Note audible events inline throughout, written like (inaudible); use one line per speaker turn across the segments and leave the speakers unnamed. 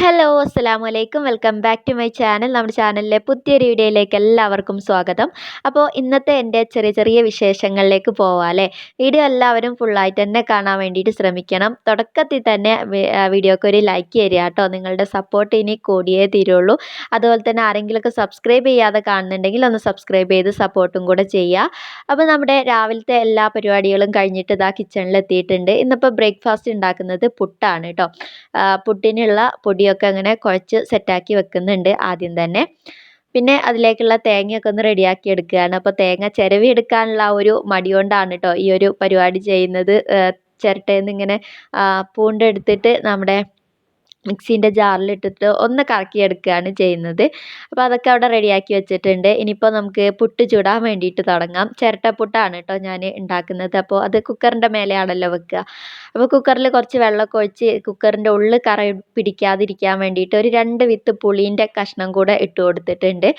Hello അസ്സലാമു അലൈക്കും welcome back to my channel നമ്മുടെ ചാനലിലെ പുതിയൊരു വീഡിയോയിലേക്ക് എല്ലാവർക്കും സ്വാഗതം. അപ്പോൾ ഇന്നത്തെ എന്റെ ചെറിയ ചെറിയ വിശേഷങ്ങളിലേക്ക് പോവാല്ലേ വീഡിയോ എല്ലാവരും ഫുള്ളായിട്ട് തന്നെ കാണാൻ വേണ്ടിയിട്ട് ശ്രമിക്കണം. തുടക്കത്തിൽ തന്നെ വീഡിയോക്ക് ഒരു ലൈക്ക് തരിക കേട്ടോ. നിങ്ങളുടെ സപ്പോർട്ട് ഇനി കൂടിയേ തീരുള്ളൂ. അതുപോലെ തന്നെ ആരെങ്കിലുമൊക്കെ സബ്സ്ക്രൈബ് ചെയ്യാതെ കാണുന്നുണ്ടെങ്കിൽ ഒന്ന് സബ്സ്ക്രൈബ് ചെയ്ത് സപ്പോർട്ടും കൂടെ ചെയ്യുക. അപ്പോൾ നമ്മുടെ രാവിലത്തെ എല്ലാ പരിപാടികളും കഴിഞ്ഞിട്ട് ഇതാ കിച്ചണിൽ എത്തിയിട്ടുണ്ട്. ഇന്നിപ്പോൾ ബ്രേക്ക്ഫാസ്റ്റ് ഉണ്ടാക്കുന്നത് പുട്ടാണ് കേട്ടോ. പുട്ടിനുള്ള പൊടി പൊടിയൊക്കെ അങ്ങനെ കുഴച്ച് സെറ്റാക്കി വെക്കുന്നുണ്ട് ആദ്യം തന്നെ. പിന്നെ അതിലേക്കുള്ള തേങ്ങയൊക്കെ ഒന്ന് റെഡിയാക്കി എടുക്കുകയാണ്. അപ്പോൾ തേങ്ങ ചിരവി എടുക്കാനുള്ള ഒരു മടി കൊണ്ടാണ് കേട്ടോ ഈ ഒരു പരിപാടി ചെയ്യുന്നത്. ചിരട്ടയിൽ നിന്ന് ഇങ്ങനെ പൂണ്ടെടുത്തിട്ട് നമ്മുടെ മിക്സീന്റെ ജാറിലിട്ടിട്ട് ഒന്ന് കറക്കിയെടുക്കുകയാണ് ചെയ്യുന്നത്. അപ്പോൾ അതൊക്കെ അവിടെ റെഡിയാക്കി വെച്ചിട്ടുണ്ട്. ഇനിയിപ്പോൾ നമുക്ക് പുട്ട് ചുടാൻ വേണ്ടിയിട്ട് തുടങ്ങാം. ചിരട്ടപ്പുട്ടാണ് കേട്ടോ ഞാൻ ഉണ്ടാക്കുന്നത്. അപ്പോൾ അത് കുക്കറിന്റെ മേലെയാണല്ലോ വെക്കുക. അപ്പോൾ കുക്കറിൽ കുറച്ച് വെള്ളമൊക്കെ ഒഴിച്ച് കുക്കറിന്റെ ഉള്ളിൽ കറ പിടിക്കാതിരിക്കാൻ വേണ്ടിയിട്ട് ഒരു രണ്ട് വിത്ത് പുളീന്റെ കഷ്ണം കൂടെ ഇട്ട് കൊടുത്തിട്ടുണ്ട്.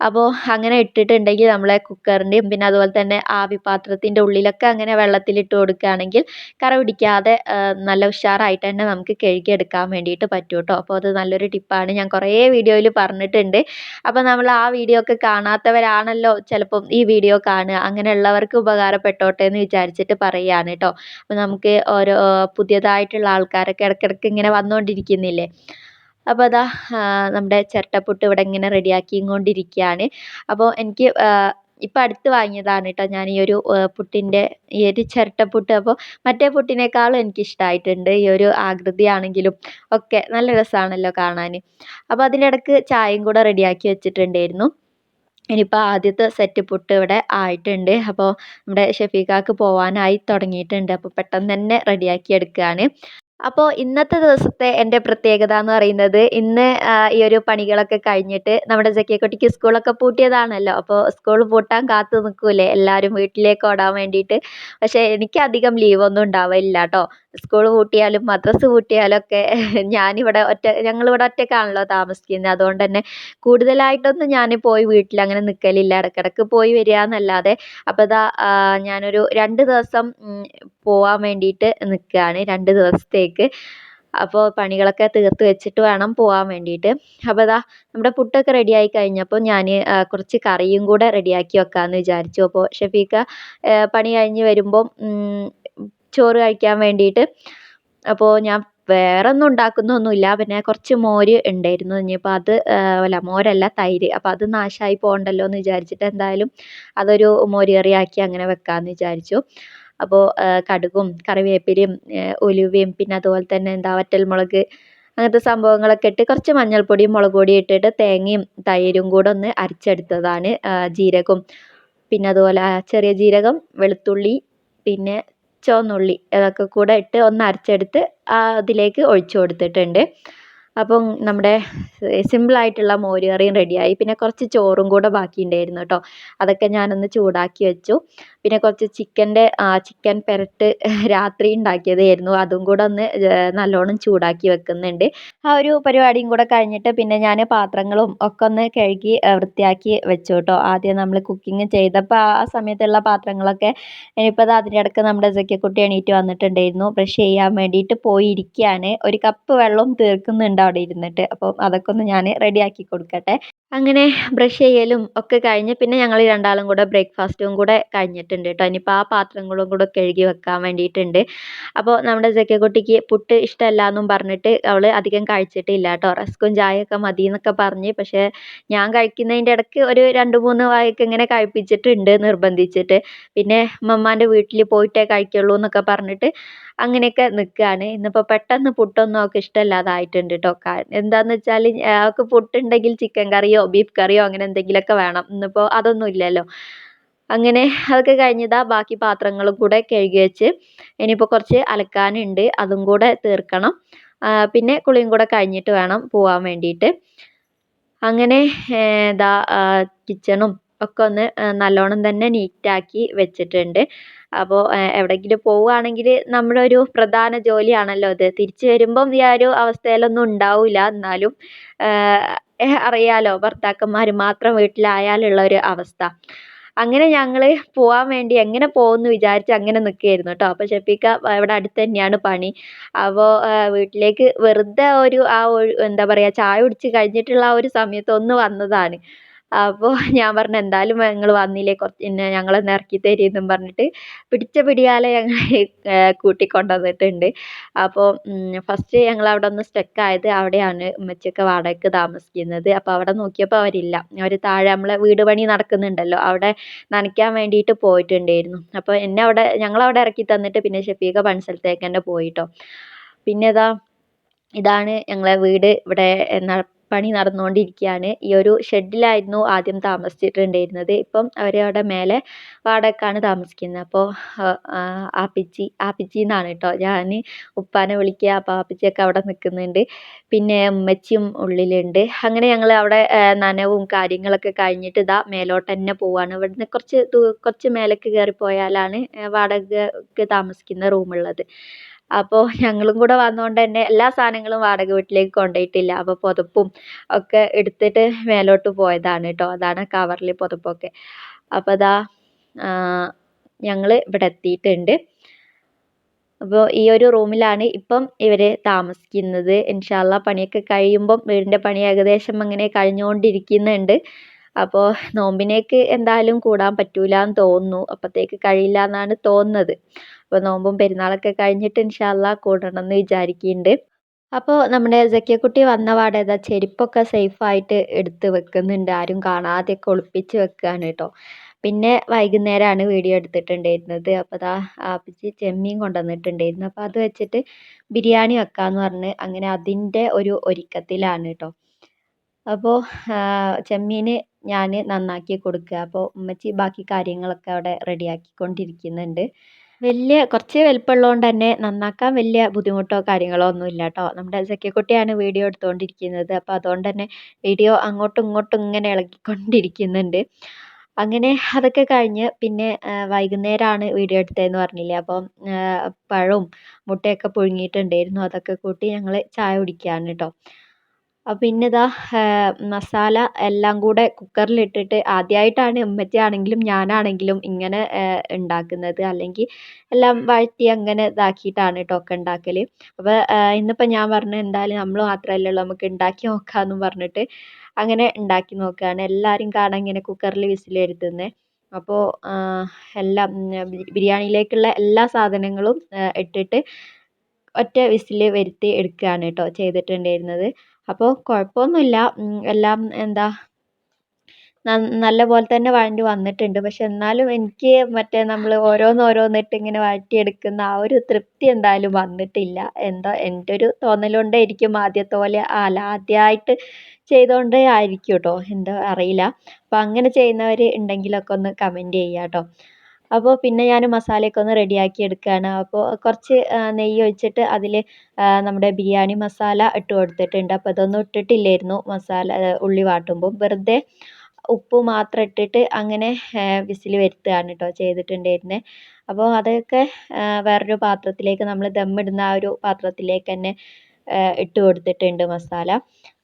അപ്പോൾ അങ്ങനെ ഇട്ടിട്ടുണ്ടെങ്കിൽ നമ്മളെ കുക്കറിന്റെയും പിന്നെ അതുപോലെ തന്നെ ആവി പാത്രത്തിന്റെ ഉള്ളിലൊക്കെ അങ്ങനെ വെള്ളത്തിലിട്ട് കൊടുക്കുകയാണെങ്കിൽ കറ പിടിക്കാതെ നല്ല ഉഷാറായിട്ട് തന്നെ നമുക്ക് കഴുകിയെടുക്കാൻ വേണ്ടിയിട്ട് പറ്റും കേട്ടോ അപ്പോൾ അത് നല്ലൊരു ടിപ്പാണ്. ഞാൻ കുറേ വീഡിയോയിൽ പറഞ്ഞിട്ടുണ്ട്. അപ്പോൾ നമ്മൾ ആ വീഡിയോ ഒക്കെ കാണാത്തവരാണല്ലോ ചിലപ്പം ഈ വീഡിയോ കാണുക. അങ്ങനെയുള്ളവർക്ക് ഉപകാരപ്പെട്ടോട്ടെ എന്ന് വിചാരിച്ചിട്ട് പറയുകയാണ് കേട്ടോ അപ്പോൾ നമുക്ക് ഓരോ പുതിയതായിട്ടുള്ള ആൾക്കാരൊക്കെ ഇടയ്ക്കിടയ്ക്ക് ഇങ്ങനെ വന്നുകൊണ്ടിരിക്കുന്നില്ലേ? അപ്പോൾ അതാ നമ്മുടെ ചിരട്ടപ്പുട്ട് ഇവിടെ ഇങ്ങനെ റെഡിയാക്കി കൊണ്ടിരിക്കുകയാണ് അപ്പോൾ എനിക്ക് ഇപ്പം അടുത്ത് വാങ്ങിയതാണ് കേട്ടോ ഞാൻ ഈ ഒരു പുട്ടിന്റെ ഈ ഒരു ചിരട്ടപ്പുട്ട് അപ്പോൾ മറ്റേ പുട്ടിനേക്കാളും എനിക്ക് ഇഷ്ടമായിട്ടുണ്ട് ഈ ഒരു ആകൃതിയാണെങ്കിലും ഒക്കെ നല്ല രസമാണല്ലോ കാണാൻ അപ്പോൾ അതിന്റെ ചായയും കൂടെ റെഡിയാക്കി വെച്ചിട്ടുണ്ടായിരുന്നു. ഇനിയിപ്പോൾ ആദ്യത്തെ സെറ്റ് പുട്ട് ഇവിടെ ആയിട്ടുണ്ട്. അപ്പോൾ നമ്മുടെ ഷെഫീഖാക്ക് പോകാനായി തുടങ്ങിയിട്ടുണ്ട്. അപ്പോൾ പെട്ടെന്ന് തന്നെ റെഡിയാക്കി എടുക്കുകയാണ് അപ്പോൾ ഇന്നത്തെ ദിവസത്തെ എന്റെ പ്രത്യേകത എന്ന് പറയുന്നത് ഇന്ന് ഈ ഒരു പണികളൊക്കെ കഴിഞ്ഞിട്ട് നമ്മുടെ ജക്കിയക്കുട്ടിക്ക് സ്കൂളൊക്കെ പൂട്ടിയതാണല്ലോ. അപ്പോൾ സ്കൂൾ പൂട്ടാൻ കാത്തു നിൽക്കൂലേ? എല്ലാവരും വീട്ടിലേക്ക് ഓടാൻ വേണ്ടിയിട്ട്. പക്ഷേ എനിക്ക് അധികം ലീവൊന്നും ഉണ്ടാവില്ല കേട്ടോ. സ്കൂൾ പൂട്ടിയാലും മദ്രസ് പൂട്ടിയാലും ഒക്കെ ഞാനിവിടെ ഒറ്റ ഞങ്ങളിവിടെ ഒറ്റക്കാണല്ലോ താമസിക്കുന്നത്. അതുകൊണ്ട് തന്നെ കൂടുതലായിട്ടൊന്നും ഞാൻ പോയി വീട്ടിൽ അങ്ങനെ നിൽക്കലില്ല ഇടക്കിടക്ക് പോയി വരിക എന്നല്ലാതെ. അപ്പോൾ ഇതാ ഞാനൊരു രണ്ട് ദിവസം പോവാൻ വേണ്ടിയിട്ട് നിൽക്കുകയാണ് രണ്ട് ദിവസത്തേക്ക്. അപ്പോൾ പണികളൊക്കെ തീർത്ത് വെച്ചിട്ട് വേണം പോവാൻ വേണ്ടിയിട്ട്. അപ്പോൾ ഇതാ നമ്മുടെ പുട്ടൊക്കെ റെഡിയായി കഴിഞ്ഞപ്പോൾ ഞാൻ കുറച്ച് കറിയും കൂടെ റെഡിയാക്കി വെക്കാമെന്ന് വിചാരിച്ചു. അപ്പോൾ ഷഫീക്ക പണി കഴിഞ്ഞ് വരുമ്പോൾ ചോറ് കഴിക്കാൻ വേണ്ടിയിട്ട് അപ്പോൾ ഞാൻ വേറെ ഒന്നും ഉണ്ടാക്കുന്നൊന്നുമില്ല. പിന്നെ കുറച്ച് മോര് ഉണ്ടായിരുന്നു. ഇനിയിപ്പോൾ അത് അല്ല മോരല്ല തൈര്. അപ്പോൾ അത് നാശമായി പോകണ്ടല്ലോ എന്ന് വിചാരിച്ചിട്ട് എന്തായാലും അതൊരു മോര് കറിയാക്കി അങ്ങനെ വെക്കാമെന്ന് വിചാരിച്ചു. അപ്പോൾ കടുകും കറിവേപ്പിലയും ഉലുവയും പിന്നെ അതുപോലെ തന്നെ എന്താ വറ്റൽമുളക് അങ്ങനത്തെ സംഭവങ്ങളൊക്കെ ഇട്ട് കുറച്ച് മഞ്ഞൾപ്പൊടിയും മുളക് പൊടിയും ഇട്ടിട്ട് തേങ്ങയും തൈരും കൂടെ ഒന്ന് അരച്ചെടുത്തതാണ് ജീരകവും. പിന്നെ അതുപോലെ ചെറിയ ജീരകം വെളുത്തുള്ളി പിന്നെ ചുവന്നുള്ളി അതൊക്കെ കൂടെ ഇട്ട് ഒന്ന് അരച്ചെടുത്ത് അതിലേക്ക് ഒഴിച്ചു കൊടുത്തിട്ടുണ്ട്. അപ്പം നമ്മുടെ സിമ്പിളായിട്ടുള്ള മോര് കറിയും റെഡിയായി. പിന്നെ കുറച്ച് ചോറും കൂടെ ബാക്കി ഉണ്ടായിരുന്നു കേട്ടോ. അതൊക്കെ ഞാനൊന്ന് ചൂടാക്കി വെച്ചു. പിന്നെ കുറച്ച് ചിക്കന്റെ ചിക്കൻ പെരട്ട് (laughs) രാത്രി ഉണ്ടാക്കിയതായിരുന്നു. അതും കൂടെ ഒന്ന് നല്ലോണം ചൂടാക്കി വെക്കുന്നുണ്ട്. ആ ഒരു പരിപാടിയും കൂടെ കഴിഞ്ഞിട്ട് പിന്നെ ഞാൻ പാത്രങ്ങളും ഒക്കെ ഒന്ന് കഴുകി വൃത്തിയാക്കി വെച്ചു കേട്ടോ ആദ്യം നമ്മൾ കുക്കിംഗ് ചെയ്തപ്പോൾ ആ സമയത്തുള്ള പാത്രങ്ങളൊക്കെ ഇനിയിപ്പോൾ അത് അതിന്റെ ഇടയ്ക്ക് നമ്മുടെ ജക്കിക്കുട്ടി എണീറ്റ് വന്നിട്ടുണ്ടായിരുന്നു. ബ്രഷ് ചെയ്യാൻ വേണ്ടിയിട്ട് പോയിരിക്കുകയാണ് ഒരു കപ്പ് വെള്ളം തീർക്കുന്നുണ്ട് അവിടെ ഇരുന്നിട്ട്. അപ്പോൾ അതൊക്കെ ഒന്ന് ഞാൻ റെഡിയാക്കി കൊടുക്കട്ടെ. അങ്ങനെ ബ്രഷ് ചെയ്യലും ഒക്കെ കഴിഞ്ഞ് പിന്നെ ഞങ്ങൾ രണ്ടാളും കൂടെ ബ്രേക്ക്ഫാസ്റ്റും കൂടെ കഴിഞ്ഞിട്ടുണ്ട് കേട്ടോ ഇനിയിപ്പോൾ ആ പാത്രങ്ങളും കൂടെ കഴുകി വെക്കാൻ വേണ്ടിയിട്ടുണ്ട്. അപ്പോൾ നമ്മുടെ ജക്കക്കുട്ടിക്ക് പുട്ട് ഇഷ്ടമല്ല എന്നും പറഞ്ഞിട്ട് അവൾ അധികം കഴിച്ചിട്ടില്ല കേട്ടോ റസ്കും ചായയൊക്കെ മതി എന്നൊക്കെ പറഞ്ഞ് പക്ഷേ ഞാൻ കഴിക്കുന്നതിന്റെ ഇടയ്ക്ക് ഒരു രണ്ട് മൂന്ന് വായൊക്കെ ഇങ്ങനെ കഴിപ്പിച്ചിട്ടുണ്ട് നിർബന്ധിച്ചിട്ട്. പിന്നെ മമ്മാന്റെ വീട്ടിൽ പോയിട്ടേ കഴിക്കുള്ളൂ എന്നൊക്കെ പറഞ്ഞിട്ട് അങ്ങനെയൊക്കെ നിൽക്കുകയാണ് ഇന്നിപ്പോൾ പെട്ടെന്ന് പുട്ടൊന്നും അവൾക്ക് ഇഷ്ടമില്ലാതായിട്ടുണ്ട് കേട്ടോ എന്താണെന്ന് വെച്ചാൽ അവൾക്ക് പുട്ടുണ്ടെങ്കിൽ ചിക്കൻ കറിയോ ബീഫ് കറിയോ അങ്ങനെ എന്തെങ്കിലുമൊക്കെ വേണം. ഇന്നിപ്പോൾ അതൊന്നും ഇല്ലല്ലോ. അങ്ങനെ അതൊക്കെ കഴിഞ്ഞതാ ബാക്കി പാത്രങ്ങളും കൂടെ കഴുകി വെച്ച് ഇനിയിപ്പോൾ കുറച്ച് അലക്കാനുണ്ട് അതും കൂടെ തീർക്കണം. പിന്നെ കുളിയും കൂടെ കഴിഞ്ഞിട്ട് വേണം പോവാൻ വേണ്ടിയിട്ട്. അങ്ങനെ ഇതാ കിച്ചണും ഒക്കെ ഒന്ന് നല്ലോണം തന്നെ നീറ്റാക്കി വെച്ചിട്ടുണ്ട്. അപ്പോൾ എവിടെയെങ്കിലും പോവുകയാണെങ്കിൽ നമ്മുടെ ഒരു പ്രധാന ജോലിയാണല്ലോ അത്. തിരിച്ച് വരുമ്പം ഈ ഒരു അവസ്ഥയിലൊന്നും ഉണ്ടാവില്ല എന്നാലും അറിയാലോ ഭർത്താക്കന്മാർ മാത്രം വീട്ടിലായാലുള്ള ഒരു അവസ്ഥ. അങ്ങനെ ഞങ്ങൾ പോകാൻ വേണ്ടി എങ്ങനെ പോകുമെന്ന് വിചാരിച്ച് അങ്ങനെ നിൽക്കുകയായിരുന്നു കേട്ടോ. അപ്പോൾ ഷെഫീക്ക ഇവിടെ അടുത്ത് തന്നെയാണ് പണി. അപ്പോൾ വീട്ടിലേക്ക് വെറുതെ ഒരു ആ എന്താ പറയുക ചായ കുടിച്ച് കഴിഞ്ഞിട്ടുള്ള ആ ഒരു സമയത്ത് ഒന്ന് വന്നതാണ്. അപ്പോൾ ഞാൻ പറഞ്ഞു എന്തായാലും നിങ്ങൾ വന്നില്ലേ കുറച്ച് പിന്നെ ഞങ്ങളൊന്ന് ഇറക്കി തരുമെന്നും പറഞ്ഞിട്ട് പിടിച്ച പിടിയാലെ ഞങ്ങൾ കൂട്ടിക്കൊണ്ട് വന്നിട്ടുണ്ട് അപ്പോൾ ഫസ്റ്റ് ഞങ്ങൾ അവിടെ ഒന്ന് സ്റ്റക്ക് ആയത് അവിടെയാണ് ഉമ്മച്ചിയൊക്കെ വാടകയ്ക്ക് താമസിക്കുന്നത്. അപ്പോൾ അവിടെ നോക്കിയപ്പോൾ അവരില്ല. അവർ താഴെ നമ്മളെ വീട് പണി നടക്കുന്നുണ്ടല്ലോ. അവിടെ നനയ്ക്കാൻ വേണ്ടിയിട്ട് പോയിട്ടുണ്ടായിരുന്നു. അപ്പോൾ എന്നെ അവിടെ ഞങ്ങളവിടെ ഇറക്കി തന്നിട്ട് പിന്നെ ഷെഫീഖ പണിസ്ഥലത്തേക്ക് തന്നെ പോയിട്ടോ. പിന്നെ ഇതാ ഇതാണ് ഞങ്ങളെ വീട്. ഇവിടെ പണി നടന്നുകൊണ്ടിരിക്കുകയാണ് ഈ ഒരു ഷെഡിലായിരുന്നു ആദ്യം താമസിച്ചിട്ടുണ്ടായിരുന്നത്. ഇപ്പം അവരവിടെ മേലെ വാടകക്കാണ് താമസിക്കുന്നത്. അപ്പോൾ ആപ്പിച്ചി ആപ്പിച്ചി എന്നാണ് കേട്ടോ. ഞാൻ ഉപ്പാനെ വിളിക്കുക അപ്പോൾ ആപ്പിച്ചിയൊക്കെ അവിടെ നിൽക്കുന്നുണ്ട്. പിന്നെ ഉമ്മച്ചിയും ഉള്ളിലുണ്ട്. അങ്ങനെ ഞങ്ങൾ അവിടെ നനവും കാര്യങ്ങളൊക്കെ കഴിഞ്ഞിട്ട് ഇതാ മേലോട്ട് തന്നെ പോവാണ്. ഇവിടുന്ന് കുറച്ച് കുറച്ച് മേലേക്ക് കയറി പോയാലാണ് വാടകയ്ക്ക് താമസിക്കുന്ന റൂമുള്ളത്. അപ്പോൾ ഞങ്ങളും കൂടെ വന്നതുകൊണ്ട് തന്നെ എല്ലാ സാധനങ്ങളും വാടക വീട്ടിലേക്ക് കൊണ്ടുപോയിട്ടില്ല. അപ്പോൾ പുതപ്പും ഒക്കെ എടുത്തിട്ട് മേലോട്ട് പോയതാണ് കേട്ടോ. അതാണ് കവറിൽ പുതപ്പൊക്കെ. അപ്പോൾ അതാ ഞങ്ങൾ ഇവിടെ എത്തിയിട്ടുണ്ട്. അപ്പോൾ ഈ ഒരു റൂമിലാണ് ഇപ്പം ഇവർ താമസിക്കുന്നത്. ഇൻഷാല്ല പണിയൊക്കെ കഴിയുമ്പം വീടിന്റെ പണി ഏകദേശം അങ്ങനെ കഴിഞ്ഞുകൊണ്ടിരിക്കുന്നുണ്ട് അപ്പോൾ നോമ്പിനേക്ക് എന്തായാലും കൂടാൻ പറ്റൂല എന്ന് തോന്നുന്നു. അപ്പോഴത്തേക്ക് കഴിയില്ല എന്നാണ് തോന്നുന്നത്. അപ്പോൾ നോമ്പും പെരുന്നാളൊക്കെ കഴിഞ്ഞിട്ട് ഇൻഷാല്ല കൂടണം എന്ന് വിചാരിക്കുന്നുണ്ട് അപ്പോൾ നമ്മുടെ കുട്ടി വന്ന പാടെ ഏതാ ചെരുപ്പൊക്കെ സേഫായിട്ട് എടുത്ത് വെക്കുന്നുണ്ട്. ആരും കാണാതെയൊക്കെ ഒളിപ്പിച്ച് വെക്കുകയാണ് കേട്ടോ. പിന്നെ വൈകുന്നേരമാണ് വീഡിയോ എടുത്തിട്ടുണ്ടായിരുന്നത്. അപ്പോൾ അതാ ആപ്പിച്ച് ചെമ്മീൻ കൊണ്ടുവന്നിട്ടുണ്ടായിരുന്നു. അപ്പോൾ അത് വെച്ചിട്ട് ബിരിയാണി വെക്കാമെന്ന് പറഞ്ഞ് അങ്ങനെ അതിന്റെ ഒരു ഒരുക്കത്തിലാണ് കേട്ടോ. അപ്പോൾ ചെമ്മീൻ ഞാൻ നന്നാക്കി കൊടുക്കുക അപ്പോൾ ഉമ്മച്ചി ബാക്കി കാര്യങ്ങളൊക്കെ അവിടെ റെഡിയാക്കിക്കൊണ്ടിരിക്കുന്നുണ്ട്. വലിയ കുറച്ച് വലിപ്പമുള്ളതുകൊണ്ട് തന്നെ നന്നാക്കാൻ വലിയ ബുദ്ധിമുട്ടോ കാര്യങ്ങളോ ഒന്നും ഇല്ല കേട്ടോ നമ്മുടെ സഖ്യക്കുട്ടിയാണ് വീഡിയോ എടുത്തുകൊണ്ടിരിക്കുന്നത്. അപ്പോൾ അതുകൊണ്ട് തന്നെ വീഡിയോ അങ്ങോട്ടും ഇങ്ങോട്ടും ഇങ്ങനെ ഇളകിക്കൊണ്ടിരിക്കുന്നുണ്ട്. അങ്ങനെ അതൊക്കെ കഴിഞ്ഞ് പിന്നെ വൈകുന്നേരമാണ് വീഡിയോ എടുത്തതെന്ന് പറഞ്ഞില്ലേ? അപ്പം പഴവും മുട്ടയൊക്കെ പുഴുങ്ങിയിട്ടുണ്ടായിരുന്നു. അതൊക്കെ കൂട്ടി ഞങ്ങൾ ചായ കുടിക്കുകയാണ് കേട്ടോ പിന്നെ ഇതാ മസാല എല്ലാം കൂടെ കുക്കറിൽ കുക്കറിലിട്ടിട്ട് ആദ്യമായിട്ടാണ് ഉമ്മച്ചിയാണെങ്കിലും ഞാനാണെങ്കിലും ഇങ്ങനെ ഉണ്ടാക്കുന്നത്. അല്ലെങ്കിൽ എല്ലാം വഴറ്റി അങ്ങനെ ഇതാക്കിയിട്ടാണ് കേട്ടോ ഒക്കെ ഉണ്ടാക്കൽ അപ്പോൾ ഇന്നിപ്പോൾ ഞാൻ പറഞ്ഞു എന്തായാലും നമ്മൾ മാത്രമല്ലേ ഉള്ളൂ നമുക്ക് ഉണ്ടാക്കി നോക്കാമെന്നും പറഞ്ഞിട്ട് അങ്ങനെ ഉണ്ടാക്കി നോക്കുകയാണ് എല്ലാവരും കാണാൻ ഇങ്ങനെ കുക്കറിൽ വിസിൽ വരുത്തുന്നത് അപ്പോൾ എല്ലാം ബിരിയാണിയിലേക്കുള്ള എല്ലാ സാധനങ്ങളും ഇട്ടിട്ട് ഒറ്റ വിസിൽ വരുത്തി എടുക്കുകയാണ് കേട്ടോ ചെയ്തിട്ടുണ്ടായിരുന്നത്. അപ്പോൾ കുഴപ്പമൊന്നുമില്ല. എല്ലാം എന്താ നല്ല പോലെ തന്നെ വഴണ്ടി വന്നിട്ടുണ്ട്. പക്ഷെ എന്നാലും എനിക്ക് മറ്റേ നമ്മൾ ഓരോന്ന് ഓരോന്നിട്ട് ഇങ്ങനെ വഴറ്റിയെടുക്കുന്ന ആ ഒരു തൃപ്തി എന്തായാലും വന്നിട്ടില്ല. എന്താ എന്റെ ഒരു തോന്നലുകൊണ്ടേ ഇരിക്കും ആദ്യത്തെ പോലെ അല്ല ആദ്യമായിട്ട് ചെയ്തുകൊണ്ട് ആയിരിക്കും കേട്ടോ. എന്താ അറിയില്ല. അപ്പോൾ അങ്ങനെ ചെയ്യുന്നവർ ഉണ്ടെങ്കിലൊക്കെ ഒന്ന് കമന്റ് ചെയ്യാം കേട്ടോ. അപ്പോൾ പിന്നെ ഞാൻ മസാലയൊക്കെ ഒന്ന് റെഡിയാക്കി എടുക്കുകയാണ് അപ്പോൾ കുറച്ച് നെയ്യ് ഒഴിച്ചിട്ട് അതിൽ നമ്മുടെ ബിരിയാണി മസാല ഇട്ട് കൊടുത്തിട്ടുണ്ട്. അപ്പോൾ അതൊന്നും ഇട്ടിട്ടില്ലായിരുന്നു മസാല ഉള്ളി വാട്ടുമ്പോൾ വെറുതെ ഉപ്പ് മാത്രം ഇട്ടിട്ട് അങ്ങനെ വിസിൽ വരുത്തുകയാണ് കേട്ടോ ചെയ്തിട്ടുണ്ടായിരുന്നത് അപ്പോൾ അതൊക്കെ വേറൊരു പാത്രത്തിലേക്ക് നമ്മൾ ദമ്മിടുന്ന ആ ഒരു പാത്രത്തിലേക്ക് തന്നെ ഇട്ട് കൊടുത്തിട്ടുണ്ട് മസാല.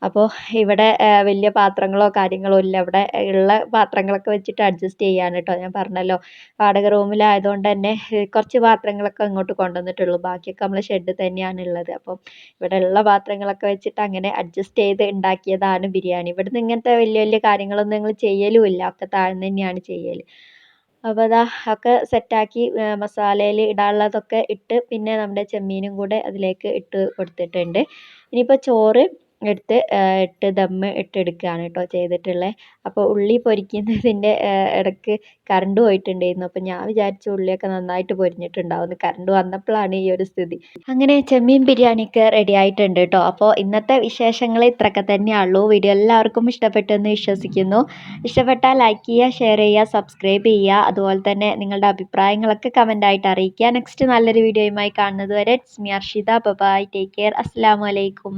അപ്പോൾ ഇവിടെ വലിയ പാത്രങ്ങളോ കാര്യങ്ങളോ ഇല്ല. ഇവിടെ ഉള്ള പാത്രങ്ങളൊക്കെ വെച്ചിട്ട് അഡ്ജസ്റ്റ് ചെയ്യാണ് കേട്ടോ ഞാൻ പറഞ്ഞല്ലോ. വാടക റൂമിലായതുകൊണ്ട് തന്നെ കുറച്ച് പാത്രങ്ങളൊക്കെ ഇങ്ങോട്ട് കൊണ്ടുവന്നിട്ടുള്ളൂ. ബാക്കിയൊക്കെ നമ്മൾ ഷെഡ് തന്നെയാണ് ഉള്ളത്. അപ്പം ഇവിടെ ഉള്ള പാത്രങ്ങളൊക്കെ വെച്ചിട്ട് അങ്ങനെ അഡ്ജസ്റ്റ് ചെയ്ത് ഉണ്ടാക്കിയതാണ് ബിരിയാണി. ഇവിടുന്ന് ഇങ്ങനത്തെ വലിയ വലിയ കാര്യങ്ങളൊന്നും ഞങ്ങൾ ചെയ്യലുമില്ല. ഒക്കെ താഴ്ന്നു തന്നെയാണ് ചെയ്യൽ അപ്പോൾ അതാ ഒക്കെ സെറ്റാക്കി മസാലയിൽ ഇടാനുള്ളതൊക്കെ ഇട്ട് പിന്നെ നമ്മുടെ ചെമ്മീനും കൂടെ അതിലേക്ക് ഇട്ട് കൊടുത്തിട്ടുണ്ട്. ഇനിയിപ്പോൾ ചോറ് എടുത്ത് ഇട്ട് ദമ്മ് ഇട്ടെടുക്കുകയാണ് കേട്ടോ ചെയ്തിട്ടുള്ളത് അപ്പോൾ ഉള്ളി പൊരിക്കുന്നതിന്റെ ഇടയ്ക്ക് കറണ്ട് പോയിട്ടുണ്ടായിരുന്നു. അപ്പോൾ ഞാൻ വിചാരിച്ചു ഉള്ളിയൊക്കെ നന്നായിട്ട് പൊരിഞ്ഞിട്ടുണ്ടാവും കറണ്ട് വന്നപ്പോഴാണ് ഈ ഒരു സ്ഥിതി. അങ്ങനെ ചെമ്മീൻ ബിരിയാണിക്ക് റെഡി ആയിട്ടുണ്ട് കേട്ടോ. അപ്പോൾ ഇന്നത്തെ വിശേഷങ്ങൾ ഇത്രയൊക്കെ തന്നെയുള്ളൂ വീഡിയോ എല്ലാവർക്കും ഇഷ്ടപ്പെട്ടെന്ന് വിശ്വസിക്കുന്നു. ഇഷ്ടപ്പെട്ടാൽ ലൈക്ക് ചെയ്യുക ഷെയർ ചെയ്യുക സബ്സ്ക്രൈബ് ചെയ്യുക. അതുപോലെ തന്നെ നിങ്ങളുടെ അഭിപ്രായങ്ങളൊക്കെ കമന്റായിട്ട് അറിയിക്കുക. നെക്സ്റ്റ് നല്ലൊരു വീഡിയോയുമായി കാണുന്നത് വരെ it's me Arshitha. Bye take care അസ്സാം വലൈക്കും